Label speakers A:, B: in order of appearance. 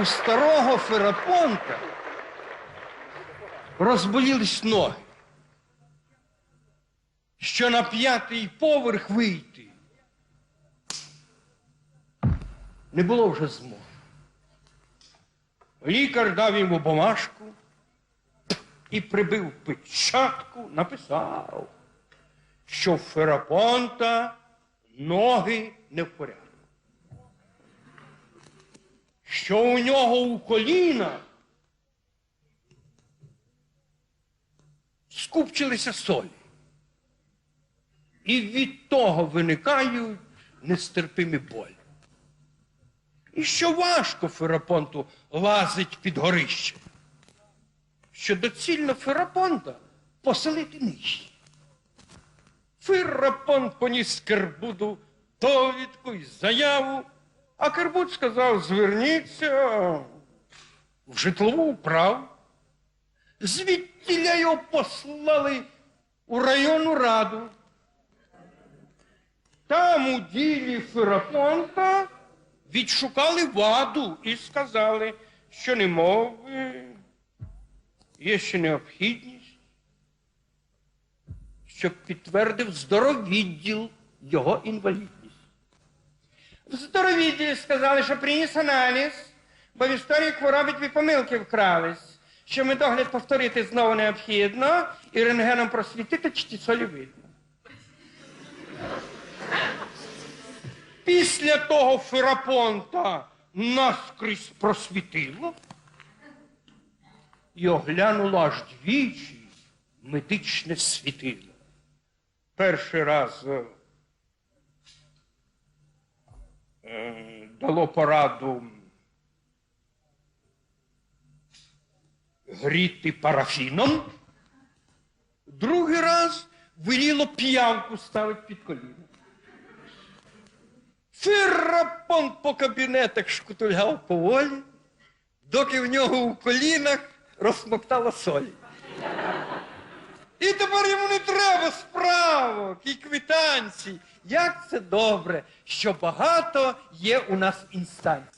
A: у старого Ферапонта розболілись ноги. Що на п'ятий поверх вийти. Не було вже змоги. Лікар дав йому бумажку і прибив печатку, написав, що в Ферапонта ноги не в порядку. Що у нього у колінах скупчилися солі. І від того виникають нестерпимі болі. І що важко Ферапонту лазить під горище, що доцільно Ферапонта поселити нижче. Ферапонт поніс Кербуду довідку і заяву, а Кербуд сказав: зверніться в житлову управу. Звідтіля його послали у районну раду. Там у ділі Ферапонта відшукали ваду і сказали, що не мови, є ще необхідність, щоб підтвердив здоровідділ його інвалідність. В здоровідділі сказали, що приніс аналіз, бо в історії хвороби дві помилки вкрались, що медогляд повторити знову необхідно і рентгеном просвітити, чи солі видно. Після того Ферапонта наскрізь просвітило і оглянуло аж двічі медичне світило. Перший раз дало пораду гріти парафіном, другий раз веліло п'явку ставити під коліно. Ферапонт по кабінетах шкутульгав поволі, доки в нього у колінах розсмоктало солі. І тепер йому не треба справок і квитанцій. Як це добре, що багато є у нас інстанцій.